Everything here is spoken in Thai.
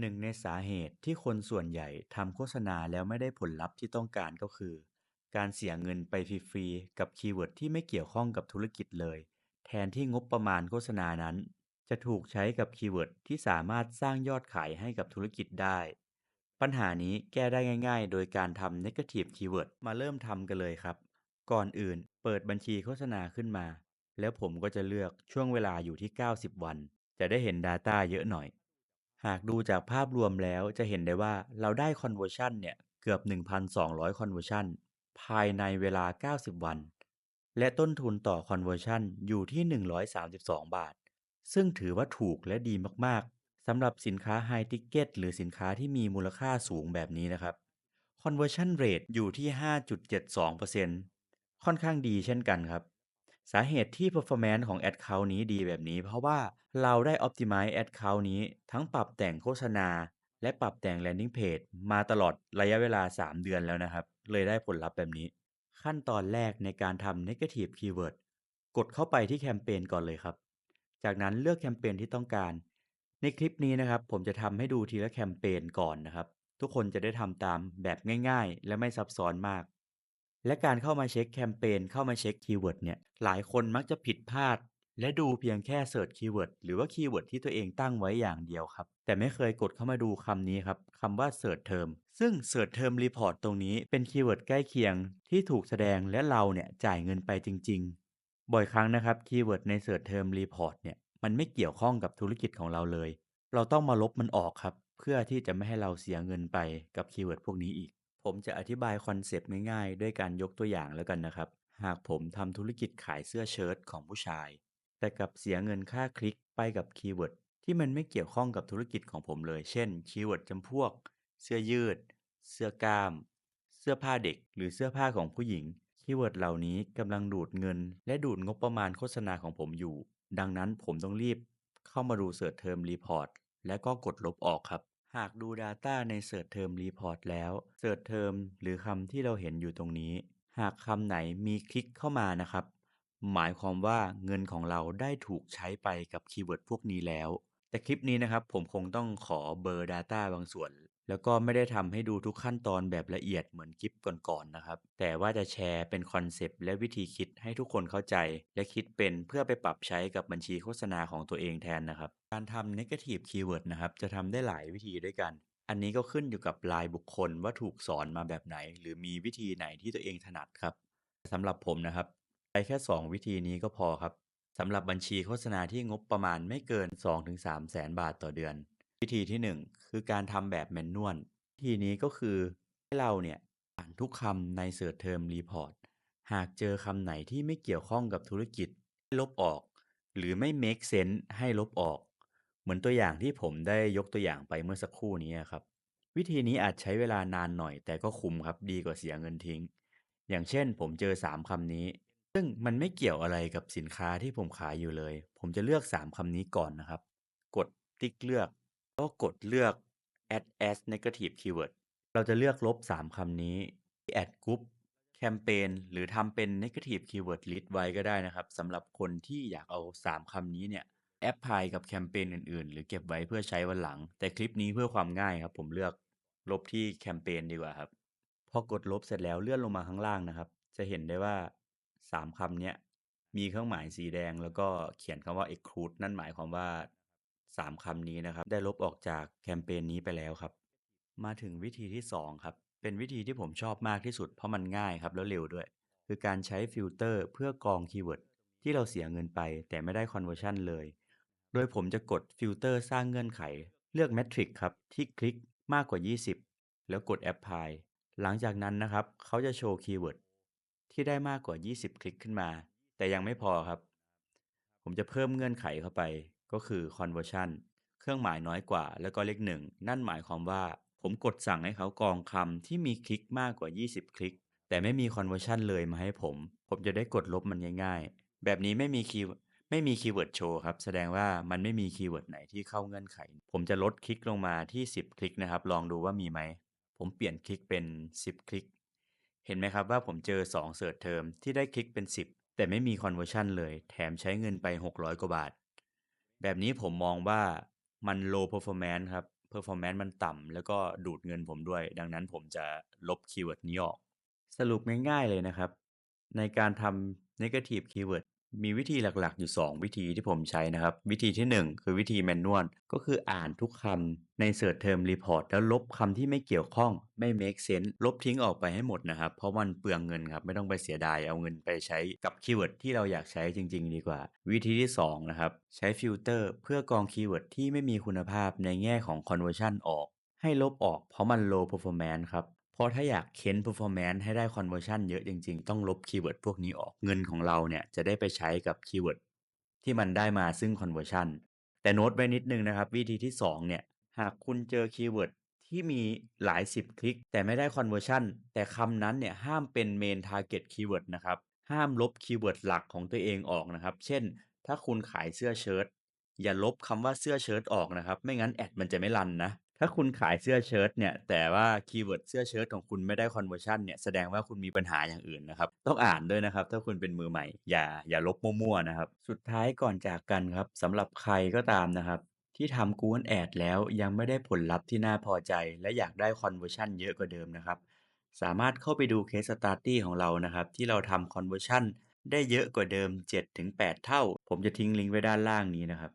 หนึ่งในสาเหตุที่คนส่วนใหญ่ทำโฆษณาแล้วไม่ได้ผลลัพธ์ที่ต้องการก็คือ การเสียเงินไปฟรีๆกับคีย์เวิร์ดที่ไม่เกี่ยวข้องกับธุรกิจเลย แทนที่งบประมาณโฆษณานั้น จะถูกใช้กับคีย์เวิร์ดที่สามารถสร้างยอดขายให้กับธุรกิจได้ ปัญหานี้แก้ได้ง่าย ๆ โดยการทำ Negative Keyword มาเริ่มทำกันเลยครับ ก่อนอื่นเปิดบัญชีโฆษณาขึ้นมา แล้วผมก็จะเลือกช่วงเวลาอยู่ที่ 90 วัน จะได้เห็น Data เยอะหน่อย หากดูจากภาพรวมแล้วจะเห็นได้ว่าเราได้ Conversion เนี่ยเกือบ 1,200 Conversion ภายในเวลา 90 วัน และต้นทุนต่อ Conversion อยู่ที่ 132 บาท ซึ่งถือว่าถูกและดีมากๆสำหรับสินค้า High Ticket หรือสินค้าที่มีมูลค่าสูงแบบนี้นะครับ Conversion Rate อยู่ที่ 5.72%ค่อนข้างดีเช่นกันครับ สาเหตุที่ performance ของ Account นี้ดีแบบนี้ เพราะว่าเราได้ optimize Account นี้ ทั้งปรับแต่งโฆษณา และปรับแต่ง Landing Page มาตลอดระยะเวลา 3 เดือนแล้วนะครับ เลยได้ผลลัพธ์แบบนี้ ขั้นตอนแรกในการทำ Negative Keyword กดเข้าไปที่แคมเปญก่อนเลยครับ จากนั้นเลือกแคมเปญที่ต้องการ ในคลิปนี้นะครับ ผมจะทำให้ดูทีละแคมเปญก่อนนะครับ ทุกคนจะได้ทำตามแบบง่าย ๆ และไม่ซับซ้อนมาก และการเข้ามาเช็คแคมเปญเข้ามาเช็คคีย์เวิร์ดเนี่ยหลายคนมักจะผิดพลาด และดูเพียงแค่เสิร์ชคีย์เวิร์ดหรือว่าคีย์เวิร์ดที่ตัวเองตั้งไว้อย่างเดียวครับ แต่ไม่เคยกดเข้ามาดูคำนี้ครับคำว่า Search Term ซึ่ง Search Term Report ตตรงนี้เป็นคีย์เวิร์ดใกล้เคียงที่ถูกแสดงและเราเนี่ยจ่ายเงินไปจริง ๆ บ่อยครั้งนะครับคีย์เวิร์ดใน Search Term Report เนี่ยมันไม่เกี่ยวข้องกับธุรกิจของเราเลย เราต้องมาลบมันออกครับ เพื่อที่จะไม่ให้เราเสียเงินไปกับคีย์เวิร์ดพวกนี้อีก ผมจะอธิบายคอนเซปต์ง่ายๆ ด้วยการยกตัวอย่างแล้วกันนะครับ หากผมทำธุรกิจขายเสื้อเชิ้ตของผู้ชาย แต่กลับเสียเงินค่าคลิกไปกับคีย์เวิร์ดที่มันไม่เกี่ยวข้องกับธุรกิจของผมเลย เช่น คีย์เวิร์ดจำพวก เสื้อยืด เสื้อกล้าม เสื้อผ้าเด็ก หรือเสื้อผ้าของผู้หญิง คีย์เวิร์ดเหล่านี้กำลังดูดเงิน และดูดงบประมาณโฆษณาของผมอยู่ ดังนั้นผมต้องรีบ เข้ามาดู Search Term Report และก็กดลบออกครับ หากดู Data ใน Search Term Report แล้ว Search Term หรือคำที่เราเห็นอยู่ตรงนี้ หากคำไหนมีคลิกเข้ามานะครับ หมายความว่าเงินของเราได้ถูกใช้ไปกับคีย์เวิร์ดพวกนี้แล้ว แต่คลิปนี้นะครับผมคงต้องขอเบอร์ Data บางส่วน แล้วก็ไม่ได้ทำให้ดูทุกขั้นตอนแบบละเอียดเหมือนคลิปก่อนๆนะครับ แต่ว่าจะแชร์เป็นคอนเซปต์และวิธีคิดให้ทุกคนเข้าใจ และคิดเป็นเพื่อไปปรับใช้กับบัญชีโฆษณาของตัวเองแทนนะครับ การทำ Negative Keyword นะครับ จะทำได้หลายวิธีด้วยกัน อันนี้ก็ขึ้นอยู่กับรายบุคคลว่าถูกสอนมาแบบไหน หรือมีวิธีไหนที่ตัวเองถนัดครับสำหรับผมนะครับใช้แค่ 2 วิธีนี้ก็พอครับสำหรับบัญชีโฆษณาที่งบประมาณไม่เกิน 2-3 แสนบาทต่อเดือน วิธีที่ 1 คือการทำแบบแมนนวลวิธีนี้ก็คือให้เราเนี่ยอ่านทุกคำใน Search Term Report หากเจอคำไหนที่ไม่เกี่ยวข้องกับธุรกิจให้ลบออก หรือไม่ make sense ให้ลบออก เหมือนตัวอย่างที่ผมได้ยกตัวอย่างไปเมื่อสักครู่นี้ครับ วิธีนี้อาจใช้เวลานานหน่อย แต่ก็คุ้มครับดีกว่าเสียเงินทิ้ง อย่างเช่นผมเจอ 3คำนี้ ซึ่งมันไม่เกี่ยวอะไรกับสินค้าที่ผมขายอยู่เลย ผมจะเลือก 3คำนี้ก่อนนะครับ กดติ๊กเลือก ก็กดเลือก add as negative keyword เราจะเลือกลบ 3คำนี้ที่ add group แคมเปญหรือทำเป็น negative keyword list ไว้ก็ได้นะครับสำหรับคนที่อยากเอา 3คำนี้เนี่ยแอปพลายกับแคมเปญอื่นๆ หรือเก็บไว้เพื่อใช้วันหลัง แต่คลิปนี้เพื่อความง่ายครับ ผมเลือกลบที่แคมเปญดีกว่าครับ พอกดลบเสร็จแล้วเลื่อนลงมาข้างล่างนะครับ จะเห็นได้ว่า 3คำเนี้ยมีเครื่องหมายสีแดงแล้วก็เขียนคำว่า exclude นั่นหมายความว่า 3คำนี้นะครับ ได้ลบออกจากแคมเปญนี้ไปแล้วครับ มาถึงวิธีที่ 2 ครับ เป็นวิธีที่ผมชอบมากที่สุดเพราะมันง่ายครับแล้วเร็วด้วย คือการใช้ฟิลเตอร์เพื่อกรองคีย์เวิร์ดที่เราเสียเงินไปแต่ไม่ได้ conversion เลย โดยผมจะกดฟิลเตอร์สร้างเงื่อนไข เลือก Metric ครับที่คลิกมากกว่า 20 แล้วกด Apply หลังจากนั้นนะครับ เขาจะโชว์คีย์เวิร์ดที่ได้มากกว่า 20 คลิกขึ้นมา แต่ยังไม่พอครับ ผมจะเพิ่มเงื่อนไขเข้าไป ก็คือ conversion เครื่องหมายน้อยกว่า แล้วก็เลขหนึ่งนั่นหมายความว่า ผมกดสั่งให้เขากรองคำที่มีคลิกมากกว่า 20 คลิก แต่ไม่มี conversion เลยมาให้ผม ผมจะได้กดลบมันง่ายๆ แบบนี้ไม่มีคีย์ไม่มีคีย์เวิร์ดโชว์ครับ แสดงว่ามันไม่มีคีย์เวิร์ดไหนที่เข้าเงื่อนไข ผมจะลดคลิกลงมาที่ 10 คลิกนะครับ ลองดูว่ามีไหม ผมเปลี่ยนคลิกเป็น 10 คลิก เห็นไหมครับว่าผมเจอ2 Search Term ที่ได้คลิกเป็น 10 แต่ไม่มี conversion เลย แถมใช้เงินไป 600 กว่าบาท แบบนี้ผมมองว่ามัน low performance ครับ performance มันต่ำแล้วก็ดูดเงินผมด้วย ดังนั้นผมจะลบคีย์เวิร์ดนี้ออก สรุปง่ายๆเลยนะครับ ในการทำ negative keyword มีวิธีหลักๆ อยู่ 2 วิธีที่ผมใช้นะครับ วิธีที่ 1 คือวิธี manual ก็คืออ่านทุกคำใน search term report แล้วลบคำที่ไม่เกี่ยวข้องไม่เมกเซนส์ลบทิ้งออกไปให้หมดนะครับ เพราะมันเปลืองเงินครับ ไม่ต้องไปเสียดาย เอาเงินไปใช้กับคีย์เวิร์ดที่เราอยากใช้จริง ๆ ดีกว่า วิธีที่ 2 นะครับ ใช้ฟิลเตอร์เพื่อกรองคีย์เวิร์ดที่ไม่มีคุณภาพในแง่ของ conversion ออก ให้ลบออกเพราะมัน low performance ครับ เพราะถ้าอยากเค้น performance ให้ได้ conversion เยอะจริง ๆ ต้องลบคีย์เวิร์ดพวกนี้ออกเงินของเราเนี่ยจะได้ไปใช้กับคีย์เวิร์ดที่มันได้มาซึ่ง conversion แต่โน้ตไว้นิดนึงนะครับ วิธีที่ 2 เนี่ย หากคุณเจอคีย์เวิร์ดที่มีหลาย 10 คลิก แต่ไม่ได้ conversion แต่คำนั้นเนี่ยห้ามเป็น main target keyword นะครับ ห้ามลบคีย์เวิร์ดหลักของตัวเองออกนะครับ เช่น ถ้าคุณขายเสื้อเชิ้ตอย่าลบคำว่าเสื้อเชิ้ตออกนะครับ ไม่งั้นแอดมันจะไม่รันนะ ถ้าคุณขายเสื้อเชิ้ตเนี่ย แต่ว่าคีย์เวิร์ดเสื้อเชิ้ตของคุณไม่ได้ conversion เนี่ย แสดงว่าคุณมีปัญหาอย่างอื่นนะครับ ต้องอ่านด้วยนะครับ ถ้าคุณเป็นมือใหม่ อย่าอย่าลบมั่วๆนะครับ สุดท้ายก่อนจากกันครับสำหรับใครก็ตามนะครับ ที่ทำ Google Ad แล้วยังไม่ได้ผลลัพธ์ที่น่าพอใจ และอยากได้ conversion เยอะกว่าเดิมนะครับ สามารถเข้าไปดู case study ของเรานะครับ ที่เราทำ conversion ได้เยอะกว่าเดิม 7-8 เท่า ผมจะทิ้งลิงก์ไว้ด้านล่างนี้นะครับ